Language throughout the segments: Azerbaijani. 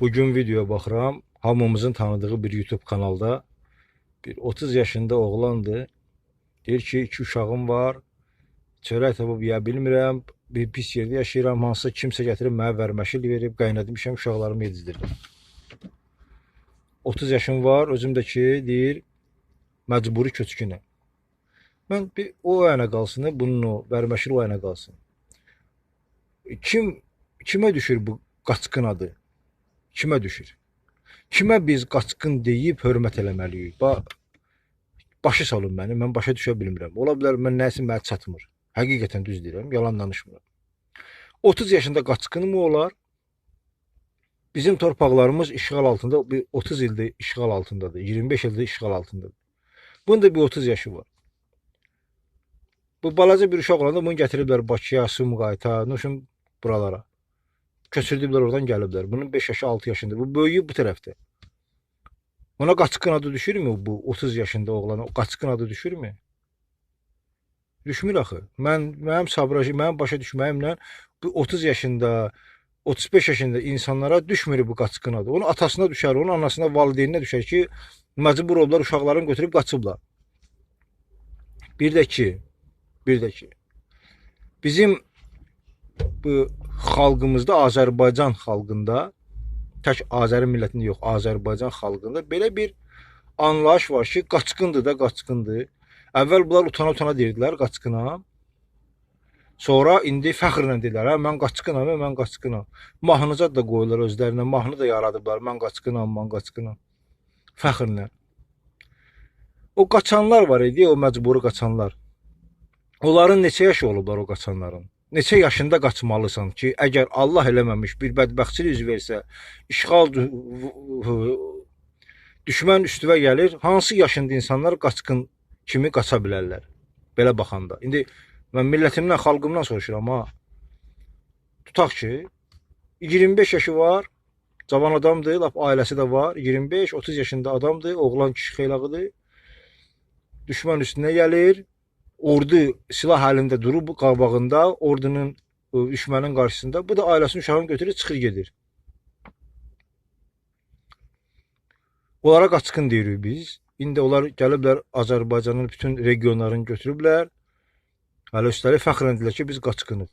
Bugün videoya baxıram. Hamımızın tanıdığı bir YouTube kanalda bir 30 yaşında oğlandı. Deyir ki, iki uşağım var. Çörək tapıb yeyə bilmirəm. Bir pis yerdə yaşayıram. Hansısa kimsə gətirib mənə vərməşil verib, qaynadmışam, uşaqlarımı yedizdirirəm. 30 yaşım var, özümdəki deyir, məcburi köçkünəm. Mən bir o yana qalsın, bunun o vərməşil o yana qalsın. Kim kimə düşür bu qaçqın adı? Kimə düşür? Kimə biz qaçqın deyib hörmət eləməliyik? Ba başı salın məni, mən başa düşə bilmirəm. Ola bilər mən nəsə mənə çatmır. Həqiqətən düz deyirəm, yalan danışmıram. 30 yaşında qaçqın mı olar? Bizim torpaqlarımız işğal altında, bir 30 ildir işğal altındadır, 25 ildir işğal altındadır. Bunun da bir 30 yaşı var. Bu balaca bir uşaq olanda bunu gətiriblər Bakıya, Sumqayıta, Nuşum buralara. Köçürdüblər oradan gəliblər. Bunun 5 yaşı, 6 yaşında. Bu böyüyüb bu tərəfdə. Ona qaçqın adı düşürmü bu 30 yaşında oğlana? O qaçqın adı düşürmü? Düşmür axı. Mən mənim sabrajı, mənim başa düşməyimlə bu 30 yaşında, 35 yaşında insanlara düşmür bu qaçqın adı. Onun atasına düşər, onun anasına, valideyninə düşər ki, məcbur oldular uşaqlarını götürüb qaçıblar. Bir də ki, bir də ki, bizim bu xalqımızda, Azərbaycan xalqında, tək Azəri millətində yox, Azərbaycan xalqında belə bir anlayış var ki, qaçqındır da qaçqındır. Əvvəl bunlar utana-utana deyirdilər qaçqına. Sonra indi fəxrlə deyirlər, hə, mən qaçqınam, hə, mən qaçqınam. Mahnıca da qoyurlar özlərinə, mahnı da yaradıblar. Mən qaçqınam, mən qaçqınam. Fəxrlə. O qaçanlar var idi, o məcburi qaçanlar. Onların neçə yaşı olublar o qaçanların? Neçə yaşında qaçmalısan ki, əgər Allah eləməmiş bir bədbəxtçilik üz versə, işğal düşmən üstüvə gəlir, hansı yaşında insanlar qaçqın kimi qaça bilərlər? Belə baxanda. İndi mən millətimdən, xalqımdan soruşuram ha. Tutaq ki, 25 yaşı var, cavan adamdır, lap ailəsi də var. 25-30 yaşında adamdır, oğlan kişi xeylağıdır. Düşmən üstünə gəlir, ordu silah əlində durub qabağında, ordunun ə, düşmənin qarşısında. Bu da ailəsinin uşağını götürür, çıxır gedir. Onlara qaçqın deyirik biz. İndi onlar gəliblər Azərbaycanın bütün regionlarını götürüblər. Hələ üstəlik fəxrən deyirlər ki, biz qaçqınıq.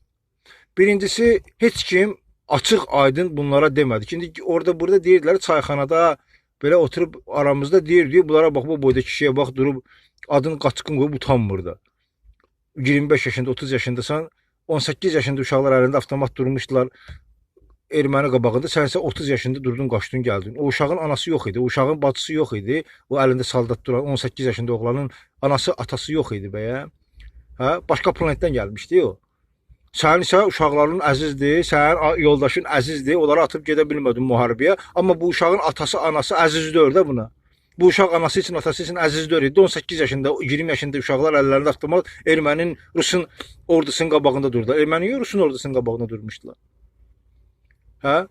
Birincisi, heç kim açıq aydın bunlara demədi. İndi orada burada deyirdilər çayxanada belə oturub aramızda deyir, deyir bunlara bax bu boyda kişiyə bax durub adını qaçqın qoyub utanmır da. 25 yaşında, 30 yaşındasan, 18 yaşında uşaqlar əlində avtomat durmuşdular erməni qabağında. Sən isə 30 yaşında durdun, qaçdın, gəldin. O uşağın anası yox idi, o uşağın bacısı yox idi. O əlində saldat duran 18 yaşında oğlanın anası, atası yox idi bəyə. Hə? Başqa planetdən gəlmişdi o. Sənin isə uşaqların əzizdir, sənin yoldaşın əzizdir. Onları atıb gedə bilmədin müharibəyə. Amma bu uşağın atası, anası əziz deyil də buna. Bu uşaq anası üçün, atası üçün əziz deyil. idi. 18 yaşında, 20 yaşında uşaqlar əllərində avtomat ermənin, Rusun ordusunun qabağında durdular. Erməni yox, Rusun ordusunun qabağında durmuşdular. Hə?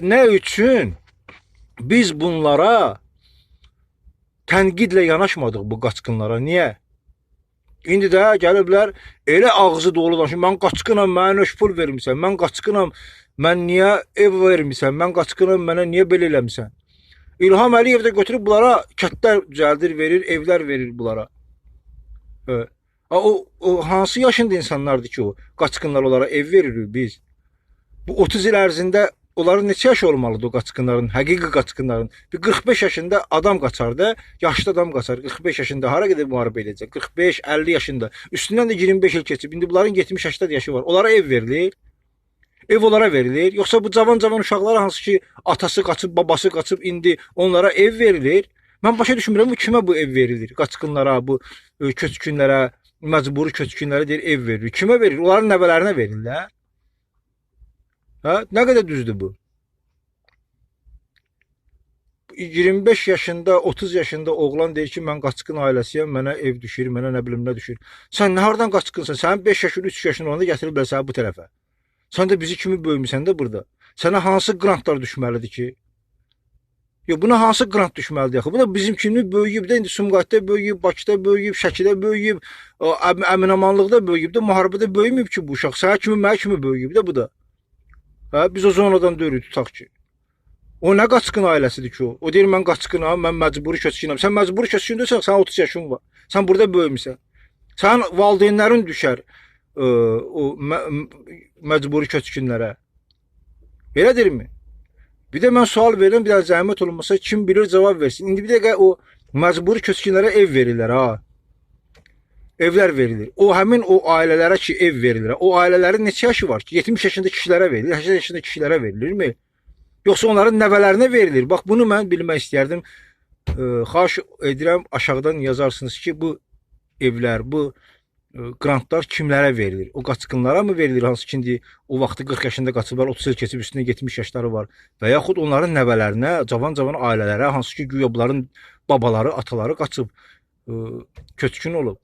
Nə üçün biz bunlara tənqidlə yanaşmadıq bu qaçqınlara? Niyə? İndi də gəliblər elə ağzı dolu danışır. Mən qaçqınam, mənə nöş pul vermisən. Mən qaçqınam. Mən niyə ev vermisən? Mən qaçqınam, mənə niyə belə eləmisən? İlham Əliyev də götürüb bunlara kətlər düzəldir, verir, evlər verir bunlara. Hə. A, O, o hansı yaşında insanlardır ki o? Qaçqınlar onlara ev veririk biz. Bu 30 il ərzində onların neçə yaş olmalıdır o qaçqınların, həqiqi qaçqınların? Bir 45 yaşında adam qaçar da, yaşlı adam qaçar. 45 yaşında hara gedib müharibə edəcək? 45, 50 yaşında. Üstündən də 25 il keçib. İndi bunların 70-80 yaşı var. Onlara ev verilir. Ev onlara verilir. Yoxsa bu cavan-cavan uşaqlara hansı ki atası qaçıb, babası qaçıb indi onlara ev verilir. Mən başa düşmürəm bu kimə bu ev verilir? Qaçqınlara, bu ö, köçkünlərə, məcburi köçkünlərə deyir ev verilir. Kimə verir? Onların nəvələrinə verirlər. Hə? Nə qədər düzdür bu? 25 yaşında, 30 yaşında oğlan deyir ki, mən qaçqın ailəsiyəm, mənə ev düşür, mənə nə bilim nə düşür. Sən nə hardan qaçqınsan? Sənin 5 yaşın, 3 yaşın olanda gətiriblər səni bu tərəfə. Sən də bizi kimi böyümüsən də burada. Sənə hansı qrantlar düşməlidir ki? Yo buna hansı qrant düşməlidir axı? Bu da bizim kimi böyüyüb də indi Sumqayıtda böyüyüb, Bakıda böyüyüb, Şəkidə böyüyüb, Əminamanlıqda böyüyüb də, müharibədə böyüməyib ki bu uşaq. Sənə kimi, mənə kimi böyüyüb də bu da. Hə, biz o zonadan deyirik tutaq ki. O nə qaçqın ailəsidir ki o? O deyir mən qaçqınam, mən məcburi köçkünəm. Sən məcburi köçkündürsən, sən 30 yaşın var. Sən burada böyümüsən. Sənin valideynlərin düşər o mə- məcburi köçkünlərə. Belədirmi? Bir də mən sual verirəm, bir də zəhmət olunmasa kim bilir cavab versin. İndi bir dəqiqə o məcburi köçkünlərə ev verirlər ha. Evlər verilir. O həmin o ailələrə ki ev verilir. O ailələrin neçə yaşı var ki? 70 yaşında kişilərə verilir, 80 yaşında kişilərə verilirmi? Yoxsa onların nəvələrinə verilir? Bax bunu mən bilmək istərdim. Xahiş edirəm aşağıdan yazarsınız ki, bu evlər, bu qrantlar kimlərə verilir? O qaçqınlara mı verilir? Hansı ki indi o vaxtı 40 yaşında qaçıblar, 30 il keçib üstünə 70 yaşları var və yaxud onların nəvələrinə, cavan-cavan ailələrə, hansı ki güya bunların babaları, ataları qaçıb köçkün olub.